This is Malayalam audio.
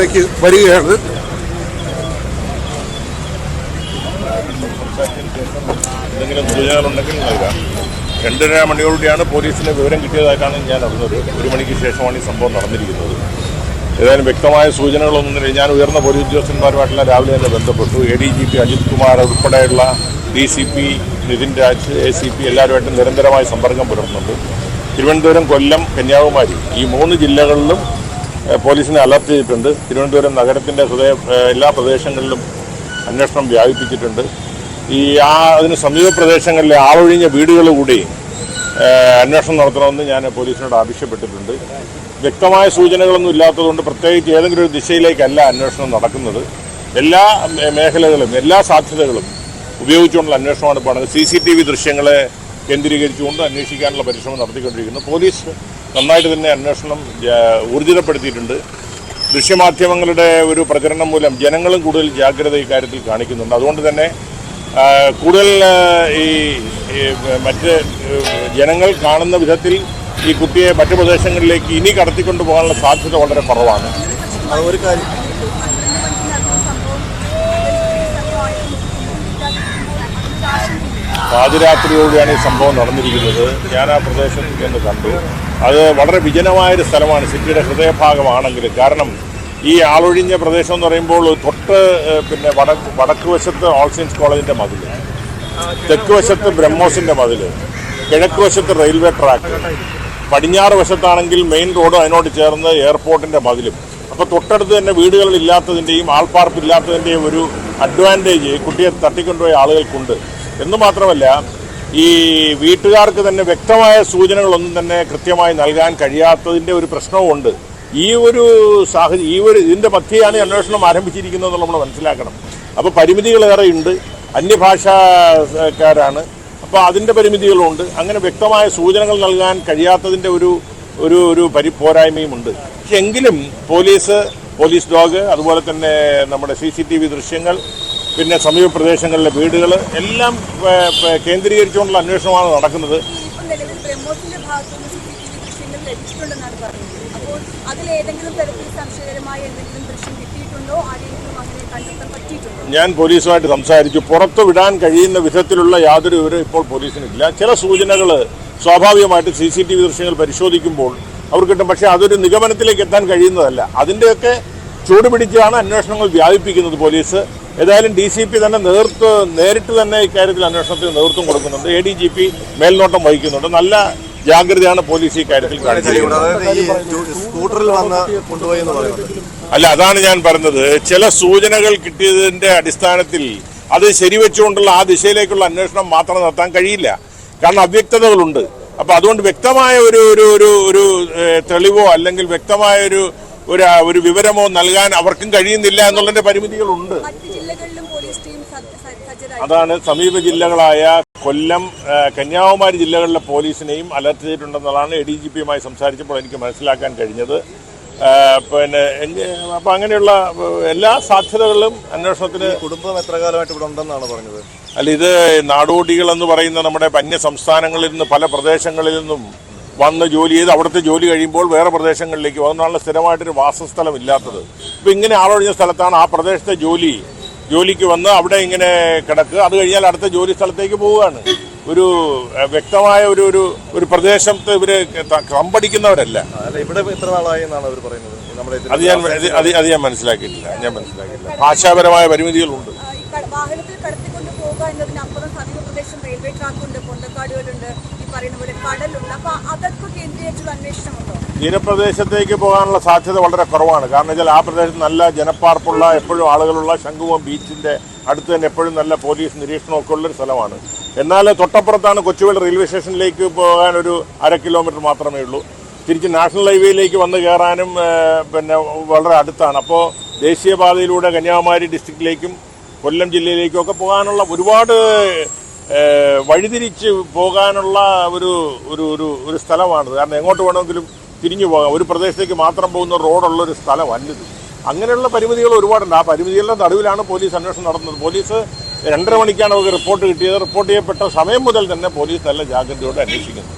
ഇവിടേക്ക് വരികയാണ്. രണ്ടര മണിയോടുകൂടിയാണ് പോലീസിന് വിവരം കിട്ടിയതായിട്ടാണ് ഞാൻ അറിഞ്ഞത്. ഒരു മണിക്ക് ശേഷമാണ് ഈ സംഭവം നടന്നിരിക്കുന്നത്. ഏതായാലും വ്യക്തമായ സൂചനകളൊന്നും ഞാൻ ഉയർന്ന പോലീസ് ഉദ്യോഗസ്ഥന്മാരുമായിട്ടുള്ള രാവിലെ തന്നെ ബന്ധപ്പെട്ടു. A D G P Ajith Kumar ഉൾപ്പെടെയുള്ള D C P Nitin Raj A C P എല്ലാവരുമായിട്ടും നിരന്തരമായ സമ്പർക്കം പുലർത്തുന്നുണ്ട്. തിരുവനന്തപുരം കൊല്ലം കന്യാകുമാരി ഈ മൂന്ന് ജില്ലകളിലും പോലീസിനെ അലർട്ട് ചെയ്തിട്ടുണ്ട്. തിരുവനന്തപുരം നഗരത്തിന്റെ ഹൃദയ എല്ലാ പ്രദേശങ്ങളിലും അന്വേഷണം വ്യാപിപ്പിച്ചിട്ടുണ്ട്. ഈ ആ അതിന് സമീപ പ്രദേശങ്ങളിലെ ആവൊഴിഞ്ഞ വീടുകൾ കൂടി അന്വേഷണം നടത്തണമെന്ന് ഞാൻ പോലീസിനോട് ആവശ്യപ്പെട്ടിട്ടുണ്ട്. വ്യക്തമായ സൂചനകളൊന്നും ഇല്ലാത്തതുകൊണ്ട് പ്രത്യേകിച്ച് ഏതെങ്കിലും ഒരു ദിശയിലേക്കല്ല അന്വേഷണം നടക്കുന്നത്. എല്ലാ മേഖലകളും എല്ലാ സാധ്യതകളും ഉപയോഗിച്ചുകൊണ്ടുള്ള അന്വേഷണമാണ് നടക്കുന്നത്. സി സി ടി വി ദൃശ്യങ്ങളെ കേന്ദ്രീകരിച്ചുകൊണ്ട് അന്വേഷിക്കാനുള്ള പരിശ്രമം നടത്തിക്കൊണ്ടിരിക്കുന്നു. പോലീസ് നന്നായിട്ട് തന്നെ അന്വേഷണം ഊർജിതപ്പെടുത്തിയിട്ടുണ്ട്. ദൃശ്യമാധ്യമങ്ങളുടെ ഒരു പ്രചരണം മൂലം ജനങ്ങളും കൂടുതൽ ജാഗ്രത ഇക്കാര്യത്തിൽ കാണിക്കുന്നുണ്ട്. അതുകൊണ്ട് തന്നെ കൂടുതൽ ഈ മറ്റ് ജനങ്ങൾ കാണുന്ന വിധത്തിൽ ഈ കുട്ടിയെ മറ്റു പ്രദേശങ്ങളിലേക്ക് ഇനി കടത്തിക്കൊണ്ടു പോകാനുള്ള സാധ്യത വളരെ കുറവാണ്. ഒരു കാര്യം. പാതിരാത്രിയോടെയാണ് ഈ സംഭവം നടന്നിരിക്കുന്നത്. ഞാൻ ആ പ്രദേശത്ത് ചെന്ന് കണ്ടു. അത് വളരെ വിജനമായൊരു സ്ഥലമാണ്. സിറ്റിയുടെ ഹൃദയഭാഗമാണെങ്കിലും കാരണം ഈ ആളൊഴിഞ്ഞ പ്രദേശം എന്ന് പറയുമ്പോൾ തൊട്ട് പിന്നെ വടക്ക് വടക്ക് വശത്ത് ഓൾ സയൻസ് കോളേജിന്റെ മതിൽ തെക്ക് വശത്ത് ബ്രഹ്മോസിന്റെ മതിൽ കിഴക്ക് വശത്ത് റെയിൽവേ ട്രാക്ക്. പടിഞ്ഞാറ് വശത്താണെങ്കിൽ മെയിൻ റോഡ് അതിനോട് ചേർന്ന് എയർപോർട്ടിന്റെ മതിലും. അപ്പോൾ തൊട്ടടുത്ത് തന്നെ വീടുകൾ ഇല്ലാത്തതിന്റെയും ആൾപ്പാർപ്പില്ലാത്തതിന്റെയും ഒരു അഡ്വാന്റേജ് കുട്ടിയെ തട്ടിക്കൊണ്ടുപോയ ആളുകൾക്കുണ്ട്. എന്ന് മാത്രമല്ല ഈ വീട്ടുകാർക്ക് തന്നെ വ്യക്തമായ സൂചനകളൊന്നും തന്നെ കൃത്യമായി നൽകാൻ കഴിയാത്തതിന്റെ ഒരു പ്രശ്നവുമുണ്ട്. ഈ ഒരു സാഹചര്യം ഈ ഒരു ഇതിന്റെ മധ്യയാണ് അന്വേഷണം ആരംഭിച്ചിരിക്കുന്നത് നമ്മൾ മനസ്സിലാക്കണം. അപ്പോൾ പരിമിതികളേറെ ഉണ്ട്. അന്യഭാഷക്കാരാണ്. അപ്പോൾ അതിന്റെ പരിമിതികളുണ്ട്. അങ്ങനെ വ്യക്തമായ സൂചനകൾ നൽകാൻ കഴിയാത്തതിന്റെ ഒരു ഒരു ഒരു പരി പോരായ്മയുമുണ്ട്. പക്ഷെ എങ്കിലും പോലീസ് പോലീസ് ഡോഗ് അതുപോലെ തന്നെ നമ്മുടെ സി സി ടി വി ദൃശ്യങ്ങൾ പിന്നെ സമീപ പ്രദേശങ്ങളിലെ വീടുകൾ എല്ലാം കേന്ദ്രീകരിച്ചുകൊണ്ടുള്ള അന്വേഷണമാണ് നടക്കുന്നത്. ഞാൻ പോലീസുമായിട്ട് സംസാരിച്ചു. പുറത്തു വിടാൻ കഴിയുന്ന വിധത്തിലുള്ള യാതൊരു വിവരം ഇപ്പോൾ പോലീസിനില്ല. ചില സൂചനകൾ സ്വാഭാവികമായിട്ട് സി സി ടി വി ദൃശ്യങ്ങൾ പരിശോധിക്കുമ്പോൾ അവർക്ക് കിട്ടും. പക്ഷേ അതൊരു നിഗമനത്തിലേക്ക് എത്താൻ കഴിയുന്നതല്ല. അതിന്റെയൊക്കെ ചൂടുപിടിച്ചാണ് അന്വേഷണങ്ങൾ വ്യാപിപ്പിക്കുന്നത് പോലീസ്. ഏതായാലും ഡി സി പി തന്നെ നേതൃത്വ നേരിട്ട് തന്നെ ഇക്കാര്യത്തിൽ അന്വേഷണത്തിന് നേതൃത്വം കൊടുക്കുന്നുണ്ട്. എ ഡി ജി പി മേൽനോട്ടം വഹിക്കുന്നുണ്ട്. നല്ല ജാഗ്രതയാണ് പോലീസ് ഈ കാര്യത്തിൽ അല്ല അതാണ് ഞാൻ പറഞ്ഞത്. ചില സൂചനകൾ കിട്ടിയതിന്റെ അടിസ്ഥാനത്തിൽ അത് ശരിവെച്ചുകൊണ്ടുള്ള ആ ദിശയിലേക്കുള്ള അന്വേഷണം മാത്രം നടത്താൻ കഴിയില്ല. കാരണം അവ്യക്തതകളുണ്ട്. അപ്പൊ അതുകൊണ്ട് വ്യക്തമായ ഒരു ഒരു ഒരു ഒരു തെളിവോ അല്ലെങ്കിൽ വ്യക്തമായ ഒരു ഒരു വിവരമോ നൽകാൻ അവർക്കും കഴിയുന്നില്ല എന്നുള്ളതിന്റെ പരിമിതികളുണ്ട്. അതാണ് സമീപ ജില്ലകളായ കൊല്ലം കന്യാകുമാരി ജില്ലകളിലെ പോലീസിനെയും അലർട്ട് ചെയ്തിട്ടുണ്ടെന്നുള്ളതാണ് എ ഡി ജി പിയുമായി സംസാരിച്ചപ്പോൾ എനിക്ക് മനസ്സിലാക്കാൻ കഴിഞ്ഞത്. പിന്നെ അപ്പൊ അപ്പം അങ്ങനെയുള്ള എല്ലാ സാധ്യതകളും അന്വേഷണത്തിന് കുടുംബം എത്ര കാലമായിട്ട് ഇവിടെ ഉണ്ടെന്നാണ് പറഞ്ഞത്? അല്ല ഇത് നാടോടികൾ എന്ന് പറയുന്ന നമ്മുടെ അന്യ സംസ്ഥാനങ്ങളിൽ നിന്ന് പല പ്രദേശങ്ങളിൽ നിന്നും വന്ന് ജോലി ചെയ്ത് അവിടുത്തെ ജോലി കഴിയുമ്പോൾ വേറെ പ്രദേശങ്ങളിലേക്ക് അതുകൊണ്ടാണല്ലോ സ്ഥിരമായിട്ടൊരു വാസസ്ഥലം ഇല്ലാത്തത്. ഇപ്പം ഇങ്ങനെ ആളൊഴിഞ്ഞ സ്ഥലത്താണ് ആ പ്രദേശത്തെ ജോലി ജോലിക്ക് വന്ന് അവിടെ ഇങ്ങനെ കിടക്കുക അത് കഴിഞ്ഞാൽ അടുത്ത ജോലി സ്ഥലത്തേക്ക് പോവുകയാണ്. ഒരു വ്യക്തമായ ഒരു ഒരു ഒരു പ്രദേശത്ത് ഇവർ കമ്പടിക്കുന്നവരല്ല. അല്ല ഇവിടെ എത്ര നാളായി എന്നാണ് അവർ പറയുന്നത്. അത് ഞാൻ അത് ഞാൻ മനസ്സിലാക്കിയിട്ടില്ല. ഞാൻ മനസ്സിലാക്കിയിട്ടില്ല. ഭാഷാപരമായ പരിമിതികളുണ്ട്. ആ, ഈ ക- വാഹനത്തിൽ കടത്തിക്കൊണ്ട് പോകുക എന്നതിനപ്പുറം സമീപ പ്രദേശം റെയിൽവേ ട്രാക്കുണ്ട് പൊന്തക്കാടുകളുണ്ട് ഈ പറയുന്ന പോലെ കടലുണ്ട്. അപ്പൊ അതൊക്കെ കേന്ദ്രീകരിച്ചുള്ള അന്വേഷണമുണ്ടോ തീരപ്രദേശത്തേക്ക് പോകാനുള്ള സാധ്യത വളരെ കുറവാണ്. കാരണം വെച്ചാൽ ആ പ്രദേശത്ത് നല്ല ജനപ്പാർപ്പുള്ള എപ്പോഴും ആളുകളുള്ള ശംഖുവം ബീച്ചിന്റെ അടുത്ത് തന്നെ എപ്പോഴും നല്ല പോലീസ് നിരീക്ഷണമൊക്കെ ഉള്ളൊരു സ്ഥലമാണ്. എന്നാൽ തൊട്ടപ്പുറത്താണ് കൊച്ചുവേളി റെയിൽവേ സ്റ്റേഷനിലേക്ക് പോകാൻ ഒരു അര കിലോമീറ്റർ മാത്രമേ ഉള്ളൂ. തിരിച്ച് നാഷണൽ ഹൈവേയിലേക്ക് വന്ന് കയറാനും പിന്നെ വളരെ അടുത്താണ്. അപ്പോൾ ദേശീയപാതയിലൂടെ കന്യാകുമാരി ഡിസ്ട്രിക്റ്റിലേക്കും കൊല്ലം ജില്ലയിലേക്കും ഒക്കെ പോകാനുള്ള ഒരുപാട് വഴിതിരിച്ച് പോകാനുള്ള ഒരു ഒരു ഒരു സ്ഥലമാണിത്. കാരണം എങ്ങോട്ട് വേണമെങ്കിലും തിരിഞ്ഞു പോകാം. ഒരു പ്രദേശത്തേക്ക് മാത്രം പോകുന്ന റോഡുള്ള ഒരു സ്ഥലമല്ലിത് അങ്ങനെയുള്ള പരിമിതികൾ ഒരുപാടുണ്ട്. ആ പരിമിതികളുടെ നടുവിലാണ് പോലീസ് അന്വേഷണം നടത്തുന്നത് പോലീസ് രണ്ടര മണിക്കാണ് അവർക്ക് റിപ്പോർട്ട് കിട്ടിയത്. റിപ്പോർട്ട് ചെയ്യപ്പെട്ട സമയം മുതൽ തന്നെ പോലീസ് നല്ല ജാഗ്രതയോടെ അന്വേഷിക്കുന്നു.